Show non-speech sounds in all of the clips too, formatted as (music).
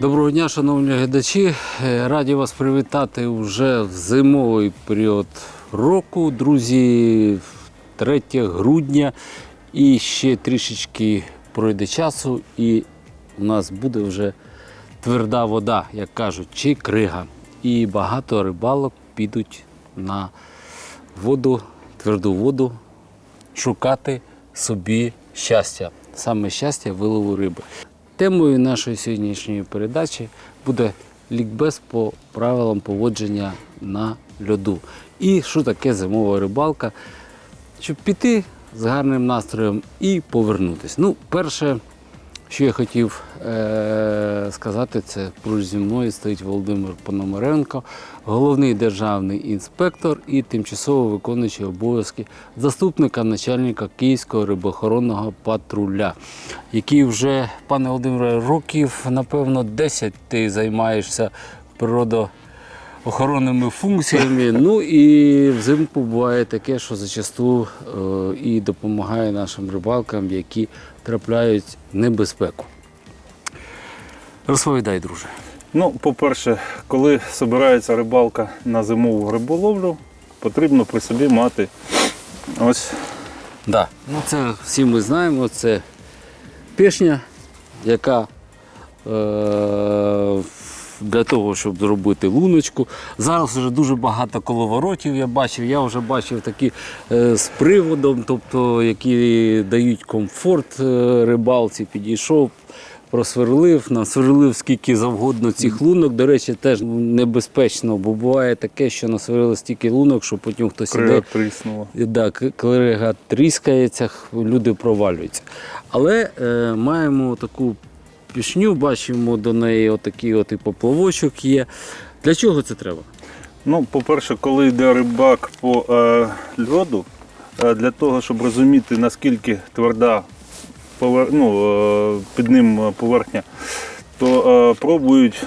Доброго дня, шановні глядачі. Е, Раді вас привітати вже в зимовий період року. Друзі, 3 грудня і ще трішечки пройде часу, і у нас буде вже тверда вода, як кажуть, чи крига. І багато рибалок підуть на воду, тверду воду, шукати собі щастя. Саме щастя вилову риби. Темою нашої сьогоднішньої передачі буде лікбез по правилам поводження на льоду. І що таке зимова рибалка, щоб піти з гарним настроєм і повернутися. Ну, перше, що я хотів е- сказати, це поруч зі мною стоїть Володимир Пономаренко, головний державний інспектор і тимчасово виконуючий обов'язки заступника начальника Київського рибоохоронного патруля, який вже, пане Володимире, років, напевно, 10 ти займаєшся природоохоронними функціями. (laughs) Ну і взимку буває таке, що зачасту е, і допомагає нашим рибалкам, які трапляють в небезпеку. Розповідай, друже. Ну, по-перше, коли збирається рибалка на зимову риболовлю, потрібно при собі мати ось Да. Ну, це всі ми знаємо, це пішня, яка е- для того, щоб зробити луночку. Зараз вже дуже багато коловоротів я бачив. Я вже бачив такі е, з приводом, тобто, які дають комфорт е, рибалці, підійшов. Просверлив, насверлив скільки завгодно цих лунок. До речі, теж небезпечно, бо буває таке, що насверлили стільки лунок, що потім хтось іде тріснула. Да, крига тріскається, люди провалюються. Але е, маємо таку пішню, бачимо до неї отакий от і поплавочок є. Для чого це треба? Ну, по-перше, коли йде рибак по е, льоду, е, для того, щоб розуміти, наскільки тверда. Ну, е, під ним е, поверхня, то е, пробують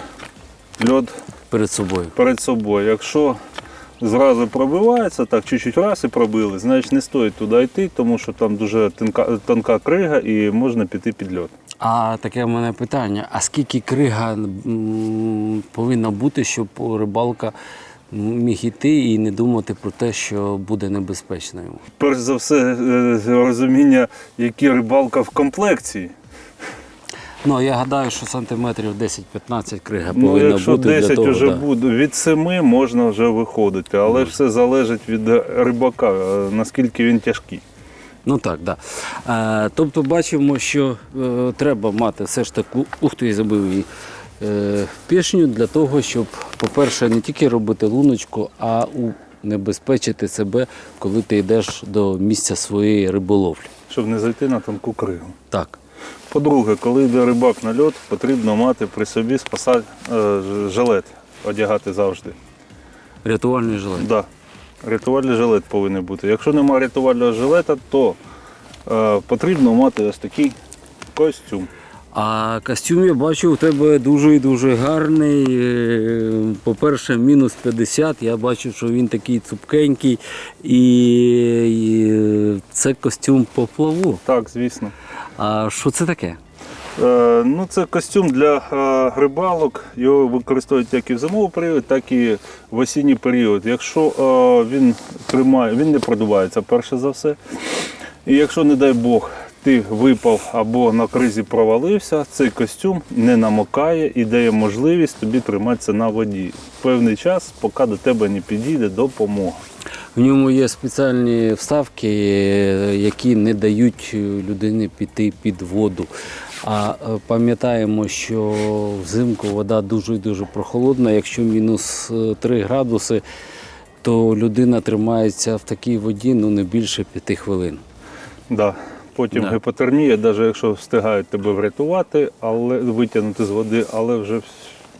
льод Перед собою. перед собою. Якщо зразу пробивається, так чуть-чуть раз і пробили, значить не стоїть туди йти, тому що там дуже тонка, тонка крига і можна піти під льод. А таке в мене питання: а скільки крига м, повинна бути, щоб рибалка міг іти і не думати про те, що буде небезпечно йому? Перш за все, е, розуміння, які рибалка в комплекції. Ну, я гадаю, що сантиметрів 10-15 крига Ну, якщо бути 10 для того. вже да. буде, від 7 можна вже виходити, але ж все залежить від рибака, е, наскільки він тяжкий. Ну так, да. Е, тобто бачимо, що е, треба мати все ж таку, ух ти, я забив її, е, пішню для того, щоб, по-перше, не тільки робити луночку, а унебезпечити себе, коли ти йдеш до місця своєї риболовлі. щоб не зайти на тонку кригу. Так. По-друге, коли йде рибак на льот, потрібно мати при собі спаса... е, жилет, одягати завжди. Рятувальний жилет. Да. Рятувальний жилет повинен бути. Якщо немає рятувального жилета, то е, потрібно мати ось такий костюм. А костюм я бачу у тебе дуже і дуже гарний. Е, По-перше, мінус 50. Я бачу, що він такий цупкенький. І, і це костюм по плаву. Так, звісно. А що це таке? Е, ну, це костюм для е, рибалок. Його використовують як і в зимовий період, так і в осінній період. Якщо е, він тримає, він не продувається перше за все. І якщо, не дай Бог, ти випав або на кризі провалився, цей костюм не намокає і дає можливість тобі триматися на воді певний час, поки до тебе не підійде допомога. В ньому є спеціальні вставки, е, які не дають людині піти під воду. А е, пам'ятаємо, що взимку вода дуже дуже прохолодна. Якщо мінус е, 3 градуси, то людина тримається в такій воді ну, не більше 5 гхвилин. Да. Потім Да. гіпотермія, навіть якщо встигають тебе врятувати, але витягнути з води, але вже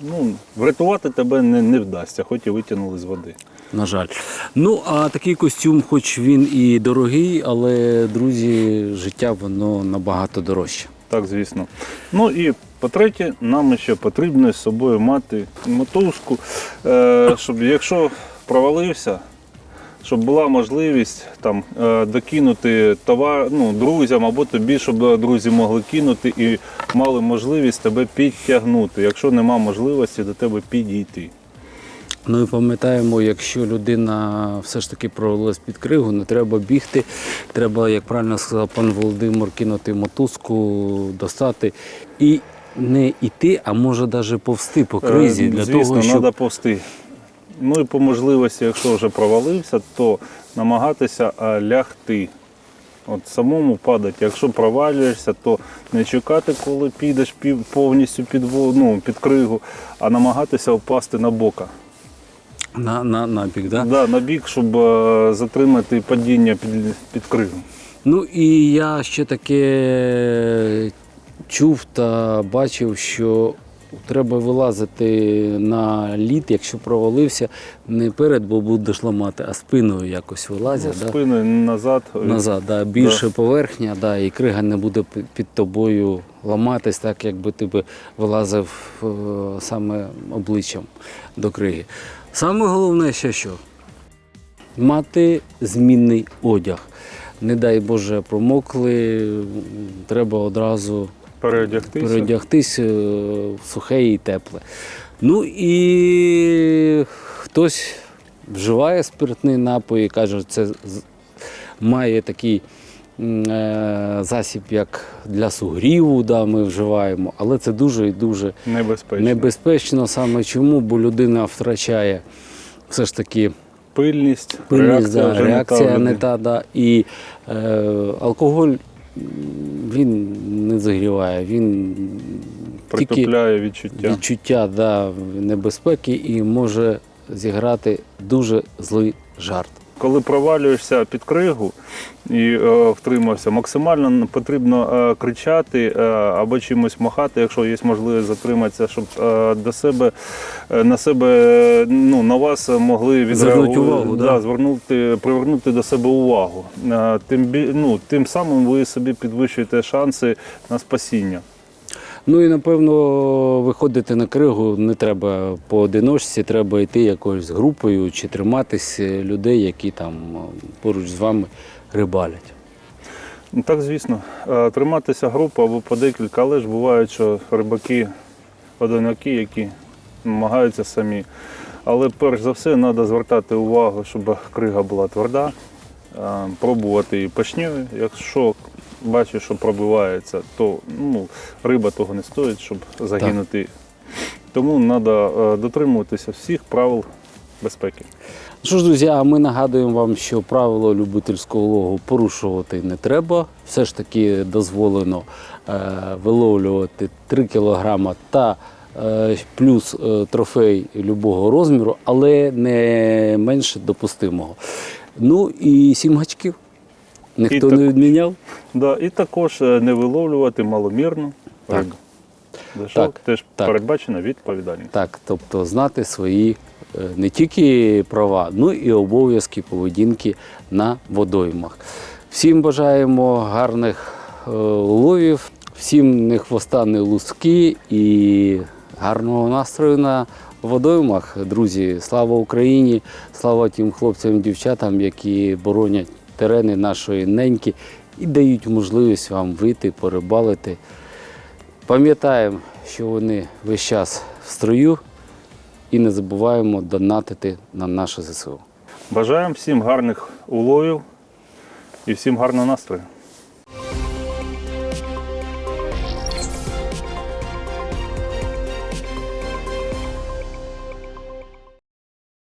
ну, врятувати тебе не, не вдасться, хоч і витягнули з води. На жаль. Ну, а такий костюм, хоч він і дорогий, але, друзі, життя воно набагато дорожче. Так, звісно. Ну і по-третє, нам ще потрібно з собою мати мотузку, е, щоб якщо провалився, щоб була можливість там е, докинути товар ну, друзям, або тобі, щоб е, друзі могли кинути і мали можливість тебе підтягнути, якщо нема можливості до тебе підійти. Ну і пам'ятаємо, якщо людина все ж таки провалилась під кригу, не треба бігти. Треба, як правильно сказав пан Володимир, кинути мотузку, достати і не йти, а може навіть повсти по кризі Е, для Звісно, того, щоб треба повсти. Ну і по можливості, якщо вже провалився, то намагатися е, лягти. От самому падати. Якщо провалюєшся, то не чекати, коли підеш повністю під, ну, під кригу, а намагатися впасти на бока. на, на, на бік. Да? Да, на бік, щоб е, затримати падіння під, під кригу. Ну і я ще таке чув та бачив, що треба вилазити на лід, якщо провалився, не перед, бо будеш ламати, а спиною якось вилазять. да? Спиною назад. Назад, да, більше поверхня, да, і крига не буде під тобою ламатись, так якби ти би вилазив е, саме обличчям до криги. Саме головне ще що? Мати змінний одяг. Не дай Боже, промокли, треба одразу Переодягтися. переодягтись е, в сухе і тепле. Ну і хтось вживає спиртний напій і каже, це має такий е, засіб, як для сугріву, да, ми вживаємо, але це дуже і дуже Небезпечно. небезпечно саме чому, бо людина втрачає все ж таки Пильність, пильність, реакція, да, реакція не та, не та, да. І е, алкоголь він не загріває, він тільки Притупляє відчуття. відчуття да, небезпеки і може зіграти дуже злий жарт. Коли провалюєшся під кригу і е, втримався, максимально потрібно е, кричати е, або чимось махати, якщо є можливість затриматися, щоб е, до себе е, на себе е, ну на вас могли Звернути увагу, да, да. звернути, привернути до себе увагу. Е, Тим ну, тим самим ви собі підвищуєте шанси на спасіння. Ну і напевно виходити на кригу не треба поодиночці, треба йти якоюсь групою чи триматись е, людей, які там е, поруч з вами рибалять. Ну, Так, звісно, Е, триматися групу або по декілька, але ж бувають, що рибаки одинокі, які намагаються самі. Але перш за все треба звертати увагу, щоб крига була тверда, пробувати її пашньою. Якщо бачиш, що пробивається, то ну, риба того не стоїть, щоб загинути. Тому треба дотримуватися всіх правил безпеки. Що ж, друзі, а ми нагадуємо вам, що правило любительського лову порушувати не треба. Все ж таки дозволено е, виловлювати 3 кг та е, плюс е, трофей любого розміру, але не менше допустимого. Ну і сім гачків. Ніхто І не так- відміняв. Да, і також е, не виловлювати маломірну Так. рибу. Що Так, теж так. передбачена відповідальність. Так, тобто знати свої е, не тільки права, ну і обов'язки поведінки на водоймах. Всім бажаємо гарних е, уловів, всім не хвоста, не луски і гарного настрою на водоймах. Друзі, слава Україні! Слава тим хлопцям і дівчатам, які боронять терени нашої неньки і дають можливість вам вийти, порибалити. Пам'ятаємо, що вони весь час в строю і не забуваємо донатити на наше ЗСУ. Бажаємо всім гарних уловів і всім гарного настрою.